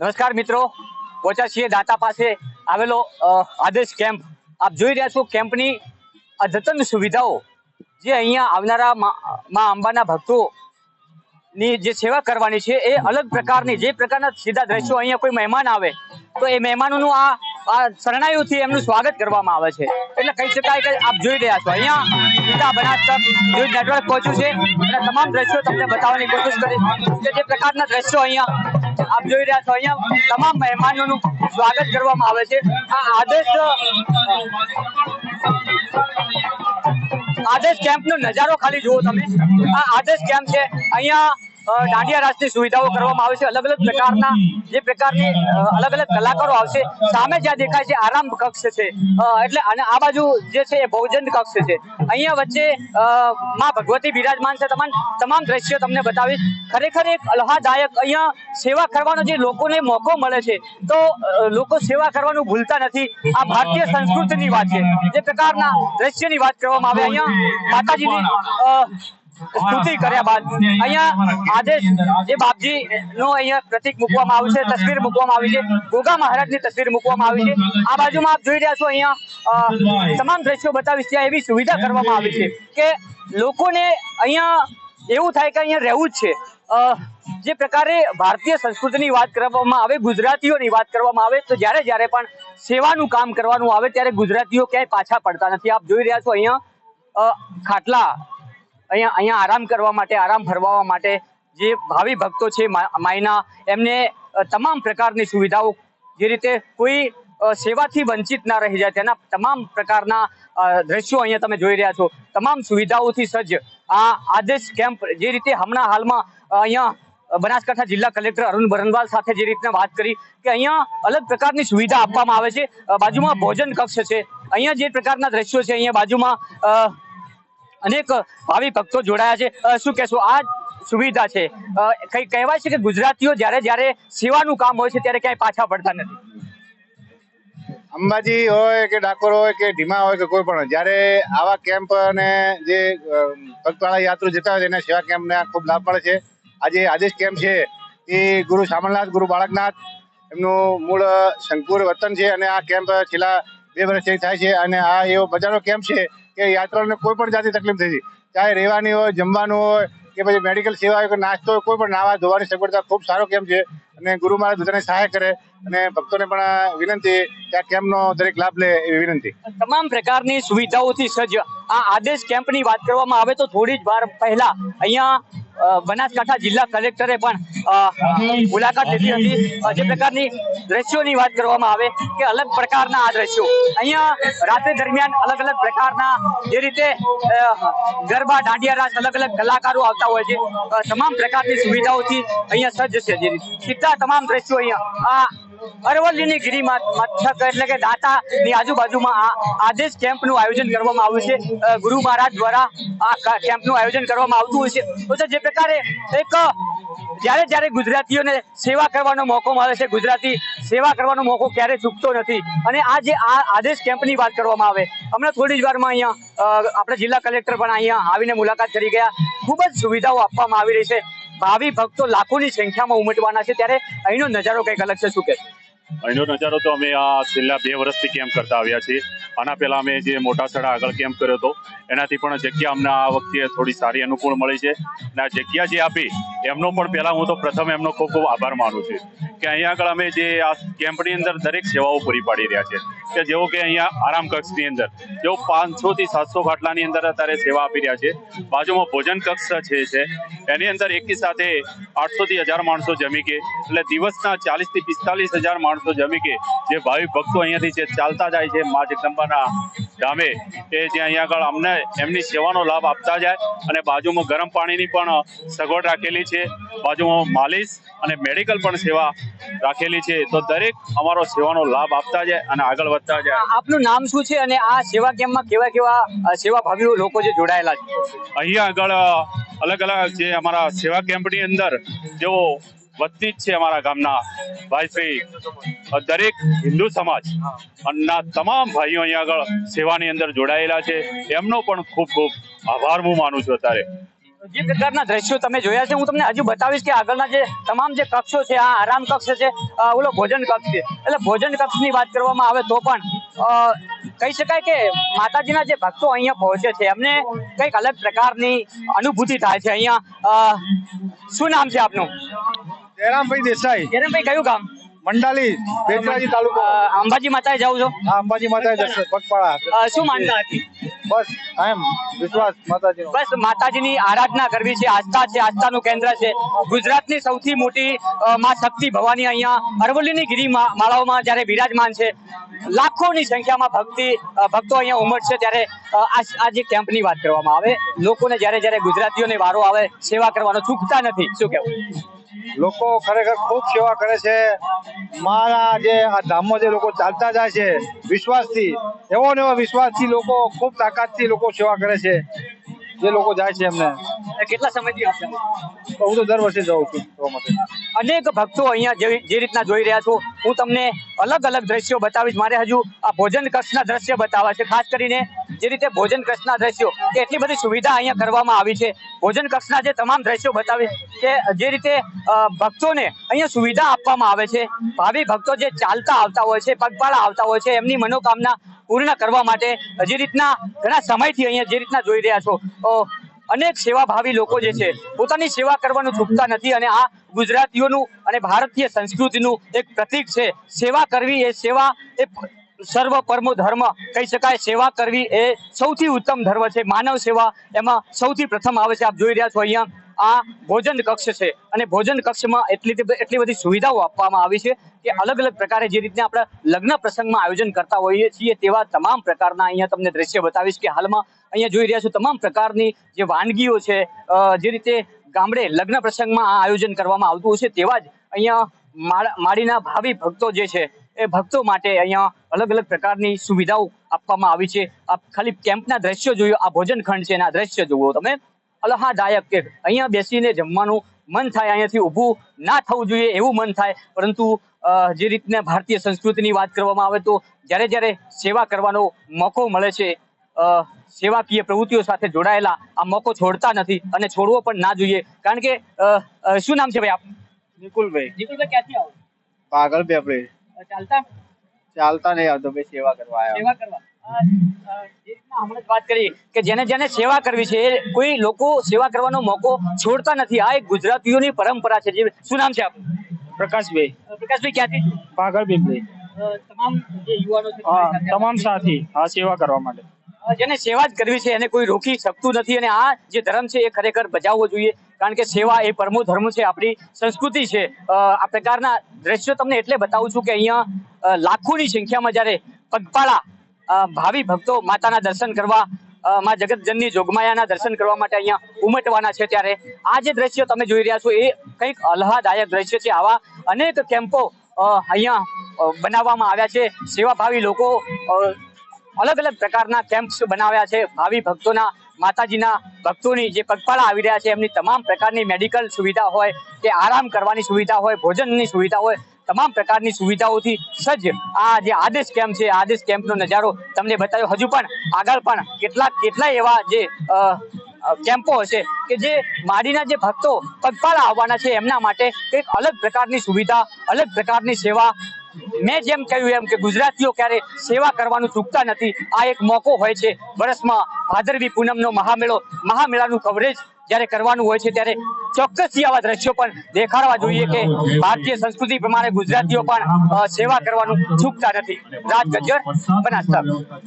નમસ્કાર મિત્રો. પહોંચ્યા છીએ દાતા પાસે આવેલો આદેશ કેમ્પ. આપ જોઈ રહ્યા છો કેમ્પની અદ્યતન સુવિધાઓ. જે અહીંયા આવનારા મા અંબાના ભક્તો ની જે સેવા કરવાની છે, એ અલગ પ્રકારની, જે પ્રકારના સીધા દ્રશ્યો અહીંયા કોઈ મહેમાન આવે, તો એ મહેમાનોનું આ આ શરણાઈઓથી એમનું સ્વાગત કરવામાં આવે છે. એટલે કહી શકાય કે આપ જોઈ રહ્યા છો. અહીંયા સીધા બનાસકાંઠા ન્યૂઝ નેટવર્ક પહોંચ્યું છે. અને તમામ દ્રશ્યો તમને બતાવવાની કોશિશ કરી જે પ્રકારના દ્રશ્યો અહીંયા આપ જોઈ રહ્યા છો, અહીંયા તમામ મહેમાનોનું સ્વાગત કરવામાં આવે છે. આ આદેશ આદેશ કેમ્પ નો નજારો ખાલી જુઓ તમે. આ આદેશ કેમ્પ છે. અહીંયા દાંડિયા રાસની સુવિધાઓ કરવામાં આવે અલગ અલગ પ્રકારના જે પ્રકારની અલગ અલગ કલાકારો આવશે. સામે જ્યાં દેખાય છે આરામ કક્ષ છે. એટલે અને આ બાજુ જે છે એ ભોજન કક્ષ છે. અહીંયા વચ્ચે માં ભગવતી બિરાજમાન છે. તમામ તમામ દ્રશ્યો તમને બતાવીશ. ખરેખર એક અલ્હાદાયક અહીંયા સેવા કરવાનો જે લોકોને મોકો મળે છે, તો લોકો સેવા કરવાનું ભૂલતા નથી. આ ભારતીય સંસ્કૃતિની વાત છે. જે પ્રકારના દ્રશ્યની વાત કરવામાં આવે. અહીંયા માતાજીની સ્તુતિ કર્યા બાદ અહીંયા આજે જે બાપજી નું અહીંયા પ્રતિક મૂકવામાં આવ્યું છે તસવીર મૂકવામાં આવી છે. ગોગા મહારાજની તસવીર મૂકવામાં આવી છે. આ બાજુમાં આપ જોઈ રહ્યા છો અહીંયા તમામ દ્રશ્યો બતાવીશ ત્યાં એવી સુવિધા કરવામાં આવી છે કે લોકોને અહીંયા એવું થાય કે અહીંયા રહેવું જ છે. જે પ્રકારે ભારતીય સંસ્કૃતિની વાત કરવામાં આવે ગુજરાતીઓની વાત કરવામાં આવે તો જ્યારે જ્યારે પણ સેવાનું કામ કરવાનું આવે ત્યારે ગુજરાતીઓ ક્યાંય પાછા પડતા નથી. આપ જોઈ રહ્યા છો અહીંયા ખાટલા અહીંયા અહીંયા આરામ કરવા માટે આરામ ફરવા માટે જે ભાવિ ભક્તો છે માયના એમને તમામ પ્રકારની સુવિધાઓ જે રીતે કોઈ સેવાથી વંચિત ના રહી જાય તેના તમામ પ્રકારના દ્રશ્યો અહીંયા તમે જોઈ રહ્યા છો. તમામ સુવિધાઓથી સજ્જ. આ આદેશ કેમ્પ જે રીતે હમણાં હાલમાં અહીંયા બનાસકાંઠા જિલ્લા કલેક્ટર અરુણ બરનવાલ સાથે જે રીતના વાત કરી કે અહીંયા અલગ પ્રકારની સુવિધા આપવામાં આવે છે. બાજુમાં ભોજન કક્ષ છે. અહીંયા જે પ્રકારના દ્રશ્યો છે અહીંયા બાજુમાં અનેક ભાવિ ભક્તો જોડાયા છે. શું કહેશો? આ સુવિધા છે. કઈ કહેવાય છે કે ગુજરાતીઓ જ્યારે જ્યારે સેવાનું કામ હોય છે ત્યારે ક્યાંય પાછા પડતા નથી? અંબાજી હોય કે ડાકોર હોય કે ઢીમા હોય કે કોઈ પણ જ્યારે આવા કેમ્પ અને જે ભક્તવાળા યાત્રુ જતા હોય એને સેવા કેમ્પને ખૂબ લાભ મળે છે. આજે આદેશ કેમ્પ છે. એ ગુરુ શામળનાથ ગુરુ બાળકનાથ, એમનું મૂળ શંકુર વતન છે અને આ કેમ્પ છેલ્લા બે વર્ષથી થાય છે અને આ એવો મજાનો કેમ્પ છે. કે યાત્રાઓને કોઈ પણ જાતની તકલીફ થઈ ચાહે રહેવાની હોય, જમવાનું હોય, કે પછી મેડિકલ સેવા હોય, કે નાસ્તો હોય, કોઈ પણ નાવા ધોવાની સગવડતા ખૂબ સારો કેમ્પ છે? અને ગુરુ મહારાજ બધાને સહાય કરે અને ભક્તોને પણ વિનંતી, કે આ કેમ્પનો દરેક લાભ લે એવી વિનંતી. તમામ પ્રકારની સુવિધાઓથી સજ્જ. આ આદેશ કેમ્પની વાત કરવામાં આવે તો થોડી જ વાર પહેલા અહીંયા બનાસકાંઠા જિલ્લા કલેક્ટરે પણ મુલાકાત લીધી હતી. જે પ્રકારની દ્રશ્યોની વાત કરવામાં આવે કે અલગ પ્રકારના આ દ્રશ્યો. અહીંયા રાત્રિ દરમિયાન અલગ અલગ પ્રકારના જે રીતે ગરબા દાંડિયા રાસ અલગ અલગ કલાકારો આવતા હોય છે. તમામ પ્રકારની સુવિધાઓથી અહીંયા સજ્જ છે. જે રીતે. સીધા તમામ દ્રશ્યો અહીંયા આ અરવલ્લીની ગીરી મથક એટલે કે દાતાની આજુબાજુમાં આદેશ કેમ્પનું આયોજન કરવામાં આવ્યું છે. ગુરુ મહારાજ દ્વારા આ કેમ્પનું આયોજન કરવામાં આવતું હોય છે. તો જે પ્રકારે એક, જ્યારે જ્યારે ગુજરાતીઓને સેવા કરવાનો મોકો મળે છે, ગુજરાતી સેવા કરવાનો મોકો ક્યારે ચૂકતો નથી. અને આ જે આ આદેશ કેમ્પની વાત કરવામાં આવે, હમણાં થોડી જ વારમાં અહીંયા આપણે જિલ્લા કલેક્ટર પણ અહીંયા આવીને મુલાકાત કરી ગયા. ખૂબ જ સુવિધાઓ આપવામાં આવી રહી છે. ભાવિ ભક્તો લાખોની સંખ્યામાં ઉમટવાના છે. ત્યારે અહીંનો નજારો કંઈક અલગ છે, શું કે અહીંનો નજારો તો અમે આ છેલ્લા બે વર્ષથી કેમ્પ કરતા આવ્યા છીએ. આના પહેલા અમે જે મોટા સડા આગળ કેમ્પ કર્યો હતો, એનાથી પણ જગ્યા અમને આ વખતે થોડી સારી અનુકૂળ મળી છે. અને આ જગ્યા જે આપી એમનો પણ પહેલા હું તો પ્રથમ એમનો ખૂબ ખૂબ આભાર માનું છું કે અહીંયા આગળ અમે જે આ કેમ્પની અંદર દરેક સેવાઓ પૂરી પાડી રહ્યા છે કે જેવો કે અહીંયા આરામ કક્ષની અંદર, જેઓ પાંચસો થી સાતસો ખાટલાની અંદર અત્યારે સેવા આપી રહ્યા છે, બાજુમાં ભોજન કક્ષ છે છે એની અંદર એકી સાથે આઠસો થી હજાર માણસો જમી કે, એટલે દિવસના ચાલીસથી પિસ્તાલીસ હજાર માણસો જમી કે, જે ભાવિ ભક્તો અહીંયાથી જે ચાલતા જાય છે, મા જગદંબાના ધામે એ જે અહીંયા આગળ અમને એમની સેવાનો લાભ આપતા જાય અને બાજુમાં ગરમ પાણીની પણ સગવડ રાખેલી છે. બાજુમાં માલિશ અને મેડિકલ પણ સેવા રાખેલી છે. તો દરેક અમારો સેવાનો લાભ આપતા જાય અને આગળ વધતા જાય. આપનું નામ શું છે અને આ સેવા કેમ્પમાં કેવા કેવા સેવાભાવીઓ લોકો જે જોડાયેલા છે? અહીંયા આગળ અલગ અલગ જે અમારા સેવા કેમ્પની અંદર જેઓ વતની જ છે અમારા ગામના. ભાઈશ્રી દરેક હિન્દુ સમાજ ના તમામ ભાઈઓ અહીંયા આગળ સેવાની અંદર જોડાયેલા છે. એમનો પણ ખૂબ ખૂબ આભાર હું માનું છું અત્યારે. જે પ્રકારના દ્રશ્યો તમે જોયા છે, હું તમને હજુ બતાવીશ કે આગળના જે તમામ જે કક્ષો છે, આ આરામ કક્ષ છે ઓલો ભોજન કક્ષ છે. એટલે ભોજન કક્ષની વાત કરવામાં આવે તો પણ કહી શકાય કે માતાજીના જે ભક્તો અહીંયા પહોંચે છે, એમને કંઈક અલગ પ્રકારની અનુભૂતિ થાય છે અહીંયા. શું નામ છે આપનું? જયરામભાઈ દેસાઈ. જયરામભાઈ કયું ગામ? મંડાલી બેચરાજી તાલુકો. અંબાજી માતાએ જાવ છો. અંબાજી માતા દર્શન પગપાળા. શું માનતા હતી? બસ એમ વિશ્વાસ માતાજીનો. બસ માતાજીની આરાધના કરવી છે આસ્થા છે આસ્થાનું કેન્દ્ર છે. ગુજરાતની સૌથી મોટી માં શક્તિ ભવાની અહીંયા અરવલ્લીની ગિરી માળાઓમાં જ્યારે બિરાજમાન છે લાખોની સંખ્યામાં ભક્તિ ભક્તો અહીંયા ઉમટશે ત્યારે આ આ જે કેમ્પની વાત કરવામાં આવે. લોકોને જ્યારે જ્યારે ગુજરાતીઓને વારો આવે સેવા કરવાનો ચૂકતા નથી. શું કહેવું? લોકો ખરેખર ખૂબ સેવા કરે છે. મારા જે આ ધામમાં જે લોકો ચાલતા જાય છે, વિશ્વાસથી, એવો ને એવો વિશ્વાસથી લોકો, ખૂબ તાકાતથી લોકો સેવા કરે છે. જે લોકો જાય છે એમને. કેટલા સમયથી હું તો દર વર્ષે જાઉં છું જોવા માટે. અનેક ભક્તો અહીંયા જે રીતના જોઈ રહ્યા છો હું તમને અલગ અલગ દ્રશ્યો બતાવીશ. મારે હજુ આ ભોજન કક્ષના દ્રશ્ય બતાવવા છે. ખાસ કરીને જે રીતે ભોજન કક્ષના દ્રશ્યો કે એટલી બધી સુવિધા અહીંયા કરવામાં આવી છે. ભોજન કક્ષના જે તમામ દ્રશ્યો બતાવી કે જે રીતે ભક્તોને અહીંયા સુવિધા આપવામાં આવે છે. ભાવિ ભક્તો જે ચાલતા આવતા હોય છે પગપાળા આવતા હોય છે એમની મનોકામના પૂર્ણ કરવા માટે જે રીતના ઘણા સમયથી અહીંયા જે રીતના જોઈ રહ્યા છો અનેક સેવાભાવી લોકો જે છે, પોતાની સેવા કરવાનું ચૂકતા નથી અને આ ગુજરાતીઓનું અને ભારતીય સંસ્કૃતિનું એક પ્રતીક છે. સેવા કરવી એ સેવા એ સર્વ પરમો ધર્મ. કહી શકાય, સેવા કરવી એ સૌથી ઉત્તમ ધર્મ છે. માનવ સેવા એમાં સૌથી પ્રથમ આવે છે. આપ જોઈ રહ્યા છો અહીંયા આ ભોજન કક્ષ છે. અને ભોજન કક્ષમાં એટલી એટલી બધી સુવિધાઓ આપવામાં આવી છે કે અલગ અલગ પ્રકારે જે રીતે આપણે લગ્ન પ્રસંગમાં આયોજન કરતા હોઈએ છીએ તેવા તમામ પ્રકારના અહીંયા તમને દ્રશ્ય બતાવીશ કે હાલમાં અહીંયા જોઈ રહ્યા છો તમામ પ્રકારની જે વાનગીઓ છે જે રીતે ગામડે લગ્ન પ્રસંગમાં આ આયોજન કરવામાં આવતું હોય છે તેવા જ અહીંયા માળ- માળીના ભાવિ ભક્તો જે છે એ ભક્તો માટે અહીંયા અલગ અલગ પ્રકારની સુવિધાઓ આપવામાં આવી છે. આપ ખાલી કેમ્પના દ્રશ્યો જોયો, આ ભોજન ખંડ છે એના દ્રશ્ય જુઓ તમે. અલ્હાદાયક કે અહીંયા બેસીને જમવાનું મન થાય અહીંયાથી ઊભું ના થવું જોઈએ એવું મન થાય. પરંતુ જે રીતના ભારતીય સંસ્કૃતિની વાત કરવામાં આવે તો જ્યારે જ્યારે સેવા કરવાનો મોકો મળે છે સેવાકીય પ્રવૃત્તિઓ સાથે જોડાયેલા આ મોકો છોડતા નથી અને છોડવો પણ ના જોઈએ. કારણ કે શું નામ છે ભાઈ આપ નિકુલભાઈ. નિકુલભાઈ ક્યાંથી આવો પાગલ બે આપણે. ચાલતા? ચાલતા નહીં આવતો ભાઈ સેવા કરવા આવ્યા. સેવા કરવા? હમણાં વાત કરી કે જેને જેને સેવા કરવી છે એ કોઈ લોકો સેવા કરવાનો મોકો છોડતા નથી. આ એક ગુજરાતીઓની પરંપરા છે. જે શું નામ છે આપનું? પ્રકાશભાઈ. પ્રકાશભાઈ ક્યાંથી? પાગળ પીપળી તમામ જે યુવાનો છે હા તમારી સાથે તમામ સાથી આ સેવા કરવા માટે. જેને સેવા જ કરવી છે એને કોઈ રોકી શકતું નથી અને આ જે ધર્મ છે એ ખરેખર બજાવવો જોઈએ. કારણ કે સેવા એ પરમો ધર્મ છે આપણી સંસ્કૃતિ છે. આ પ્રકારના દ્રશ્યો તમને એટલે બતાવું છું કે અહીંયા લાખો લાખોની સંખ્યામાં જ્યારે પગપાળા ભાવિ ભક્તો માતાના દર્શન કરવા માં જગતજનની જોગમાયાના દર્શન કરવા માટે અહીંયા ઉમટવાના છે ત્યારે. આ જે દ્રશ્ય તમે જોઈ રહ્યા છો એ કંઈક આહલાદાયક દ્રશ્ય છે. આવા અનેક કેમ્પો અહીંયા બનાવવામાં આવ્યા છે. સેવાભાવી લોકો અલગ અલગ પ્રકારના કેમ્પ્સ બનાવ્યા છે. ભાવિ ભક્તોના, માતાજીના ભક્તોની જે પગપાળા આવી રહ્યા છે, એમની તમામ પ્રકારની મેડિકલ સુવિધા હોય કે આરામ કરવાની સુવિધા હોય, ભોજનની સુવિધા હોય તમામ પ્રકારની સુવિધાઓથી સજ્જ આ જે આદેશ કેમ્પ છે આદેશ કેમ્પનો નજારો તમને બતાવ્યો. હજુ પણ આગળ પણ કેટલાક કેટલાય એવા જે કેમ્પો હશે કે જે માડીના જે ભક્તો પગપાળા આવવાના છે, એમના માટે કંઈક અલગ પ્રકારની સુવિધા, અલગ પ્રકારની સેવા. મેં જેમ કહ્યું એમ કે ગુજરાતીઓ ક્યારે સેવા કરવાનું ચૂકતા નથી. આ એક મોકો હોય છે. વર્ષમાં ભાદરવી પૂનમનો મહામેળો, મહામેળાનું કવરેજ જ્યારે કરવાનું હોય છે ત્યારે ચોક્કસથી આવા દ્રશ્યો પણ દેખાડવા જોઈએ કે ભારતીય સંસ્કૃતિ પ્રમાણે ગુજરાતીઓ પણ સેવા કરવાનું ચૂકતા નથી. રાજ બનાસકાંઠા.